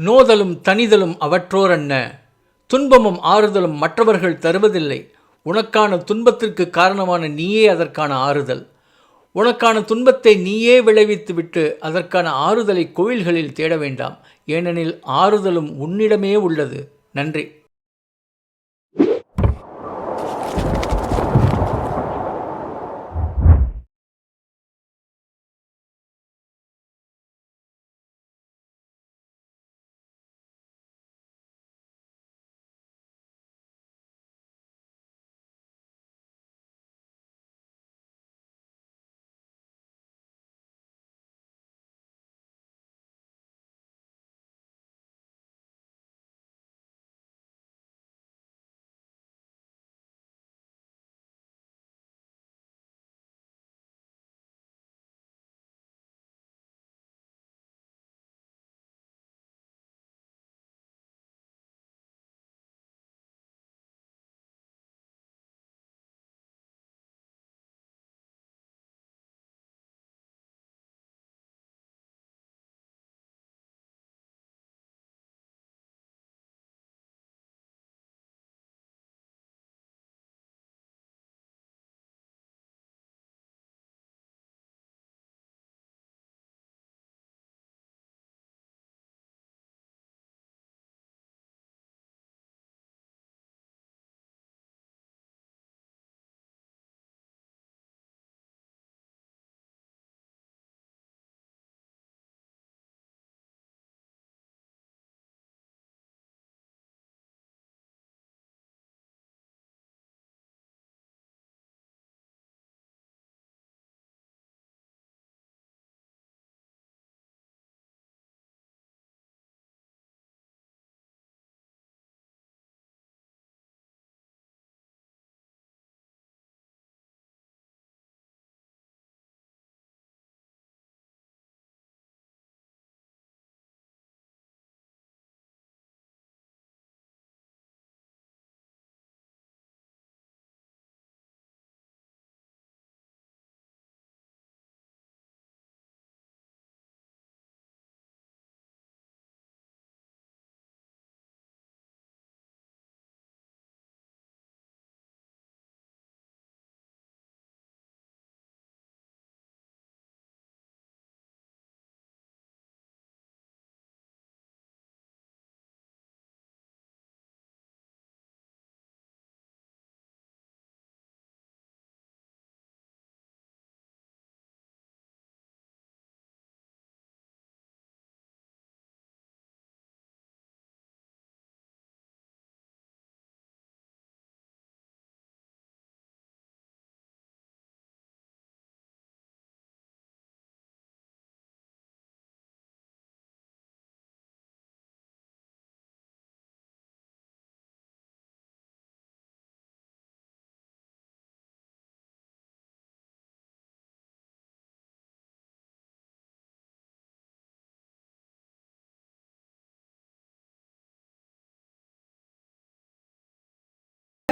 நோதலும் தனிதலும் அவற்றோரன்ன. துன்பமும் ஆறுதலும் மற்றவர்கள் தருவதில்லை. உனக்கான துன்பத்திற்கு காரணமான நீயே அதற்கான ஆறுதல். உனக்கான துன்பத்தை நீயே விளைவித்துவிட்டு அதற்கான ஆறுதலை கோயில்களில் தேட வேண்டாம். ஏனெனில் ஆறுதலும் உன்னிடமே உள்ளது. நன்றி.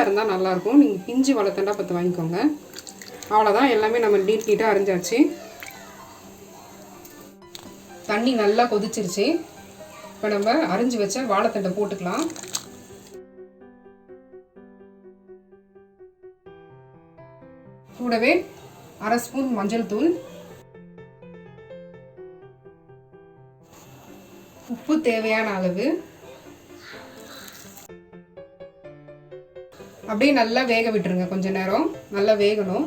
இருந்தால் நல்லாயிருக்கும். நீங்கள் பிஞ்சு வளர்த்தண்டா பத்து வாங்கிக்கோங்க. அவ்வளோதான் எல்லாமே நம்ம நீட் நீட்டாக அரைஞ்சாச்சு தண்ணி நல்லா கொதிச்சிருச்சு. இப்போ நம்ம அரிஞ்சு வச்ச வாழைத்தண்டை போட்டுக்கலாம். கூடவே அரை ஸ்பூன் மஞ்சள் தூள். உப்பு தேவையான அளவு. அப்படியே நல்லா வேக விட்டுருங்க. கொஞ்ச நேரம் நல்லா வேகணும்.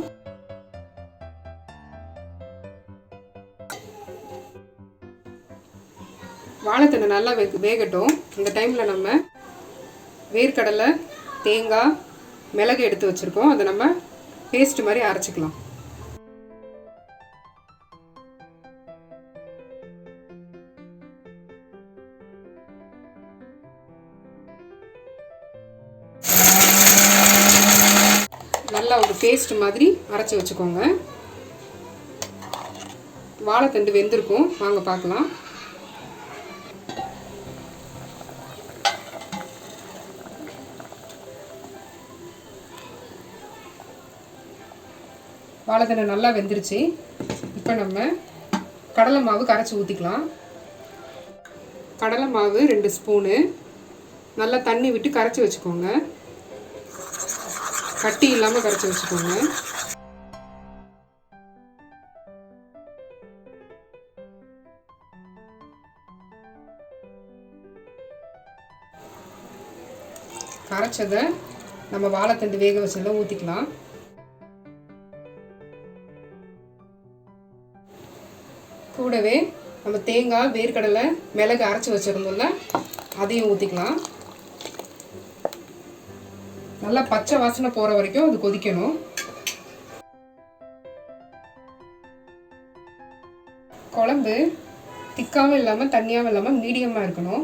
வாழைத்தண்ணை நல்லா வே வேகட்டும். இந்த டைமில் நம்ம வேர்க்கடலை தேங்காய் மிளகு எடுத்து வச்சுருக்கோம். அதை நம்ம பேஸ்ட் மாதிரி அரைச்சிக்கலாம். பேஸ்ட் மாதிரி அரைச்சி வச்சுக்கோங்க. வாழைத்தண்டு வெந்திருக்கும். வாங்க பார்க்கலாம். வாழைத்தண்டை நல்லா வெந்துருச்சு. இப்போ நம்ம கடலை மாவு கரைச்சி ஊற்றிக்கலாம் கடலை மாவு ரெண்டு ஸ்பூனு நல்லா தண்ணி விட்டு கரைச்சி வச்சுக்கோங்க. கட்டி இல்லாமல் கரைச்சி வச்சுக்கோங்க. கரைச்சதை நம்ம வாழைத்தண்டு வேக வச்சதில் ஊற்றிக்கலாம் கூடவே நம்ம தேங்காய் வேர்க்கடலை மிளகு அரைச்சி வச்சுருந்தோம்ல அதையும் ஊற்றிக்கலாம் நல்லா பச்சை வாசனை போகிற வரைக்கும் அது கொதிக்கணும். குழம்பு திக்காகவும் இல்லாமல் தண்ணியாகவும் இல்லாமல் மீடியமாக இருக்கணும்.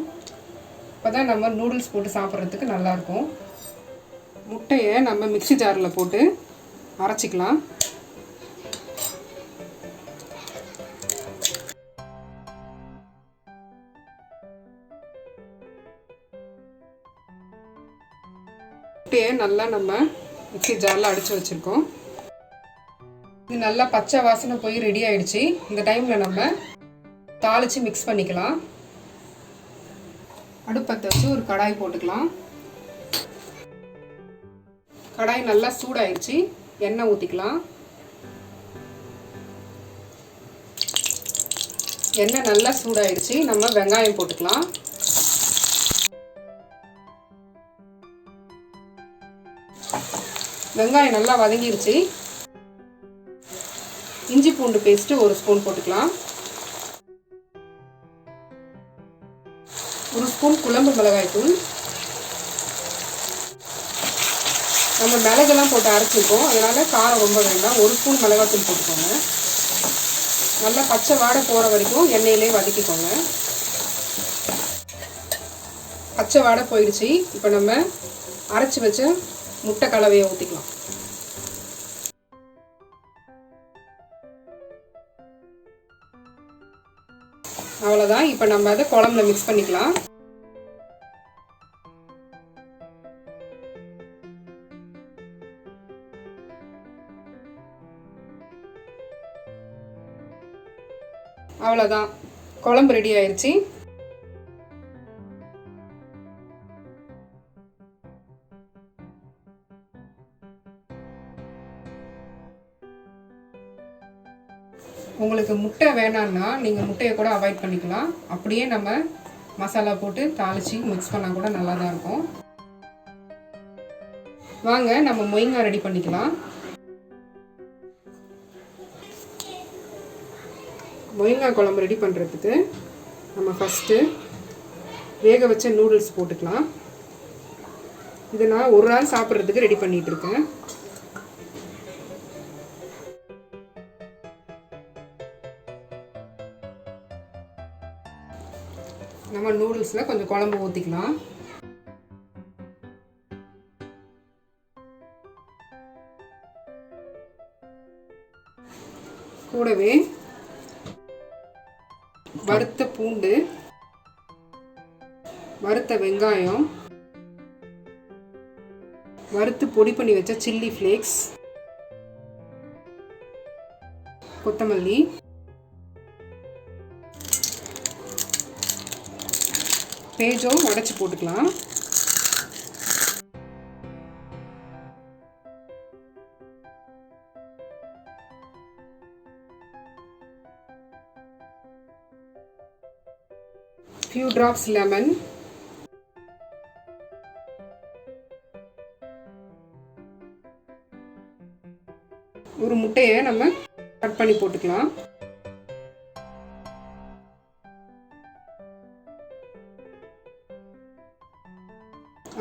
அப்போ தான் நம்ம நூடுல்ஸ் போட்டு சாப்பிட்றதுக்கு நல்லாயிருக்கும் முட்டையை நம்ம மிக்ஸி ஜாரில் போட்டு அரைச்சிக்கலாம். முட்டையை நல்லா நம்ம மிக்சி ஜாரில் அடித்து வச்சுருக்கோம். இது நல்லா பச்சை வாசனை போய் ரெடி ஆகிடுச்சு இந்த டைமில் நம்ம தாளித்து மிக்ஸ் பண்ணிக்கலாம். அடுப்பத்தை வச்சு ஒரு கடாய் போட்டுக்கலாம். கடாய் நல்லா சூடாயிடுச்சு. எண்ணெய் ஊற்றிக்கலாம் எண்ணெய் நல்லா சூடாயிடுச்சு. நம்ம வெங்காயம் போட்டுக்கலாம். வெங்காயம் நல்லா வதங்கிருச்சு. இஞ்சி பூண்டு பேஸ்ட்டு ஒரு ஸ்பூன் போட்டுக்கலாம். ஒரு ஸ்பூன் குழம்பு மிளகாய் தூள். நம்ம மிளகெல்லாம் போட்டு அரைச்சிருக்கோம். அதனால் காரம் ரொம்ப வேண்டாம். ஒரு ஸ்பூன் மிளகாத்தூள் போட்டுக்கோங்க. நல்லா பச்சை வாடை போகிற வரைக்கும் எண்ணெயிலே வதக்கிக்கோங்க. பச்சை வாடை போயிடுச்சு. இப்போ நம்ம அரைச்சி வச்ச முட்டை கலவையை ஊற்றிக்கலாம் அவ்வளோதான் இப்போ நம்ம அதை குழம்புல மிக்ஸ் பண்ணிக்கலாம். அவ்வளோதான் குழம்பு ரெடி ஆயிடுச்சு வேணான்னா நீங்கள் முட்டையை கூட அவாய்ட் பண்ணிக்கலாம். அப்படியே நம்ம மசாலா போட்டு தாளித்து மிக்ஸ் பண்ணால் கூட நல்லா தான் இருக்கும். வாங்க நம்ம மொய்ங்கா ரெடி பண்ணிக்கலாம். மொய்ங்கா குழம்பு ரெடி பண்ணுறதுக்கு நம்ம ஃபஸ்ட்டு வேக வச்ச நூடுல்ஸ் போட்டுக்கலாம். இதை நான் ஒரு நாள் சாப்பிட்றதுக்கு ரெடி பண்ணிகிட்டு நம்ம நூடுல்ஸில் கொஞ்சம் குழம்பு ஊற்றிக்கலாம் கூடவே வறுத்த பூண்டு வறுத்த வெங்காயம் வறுத்து பொடி பண்ணி வச்ச சில்லி ஃப்ளேக்ஸ் கொத்தமல்லி பேஜோ உடச்சி போட்டுக்கலாம். Few drops lemon. ஒரு முட்டையை நம்ம கட் பண்ணி போட்டுக்கலாம்.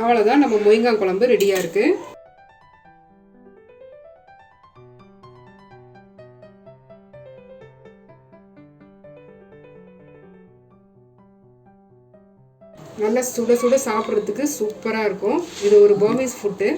அவ்வளோதான் நம்ம மொய்ங்காய் குழம்பு ரெடியாக இருக்குது நல்லா சுட சுட சாப்பிட்றதுக்கு சூப்பராக இருக்கும். இது ஒரு பர்மீஸ் ஃபுட்டு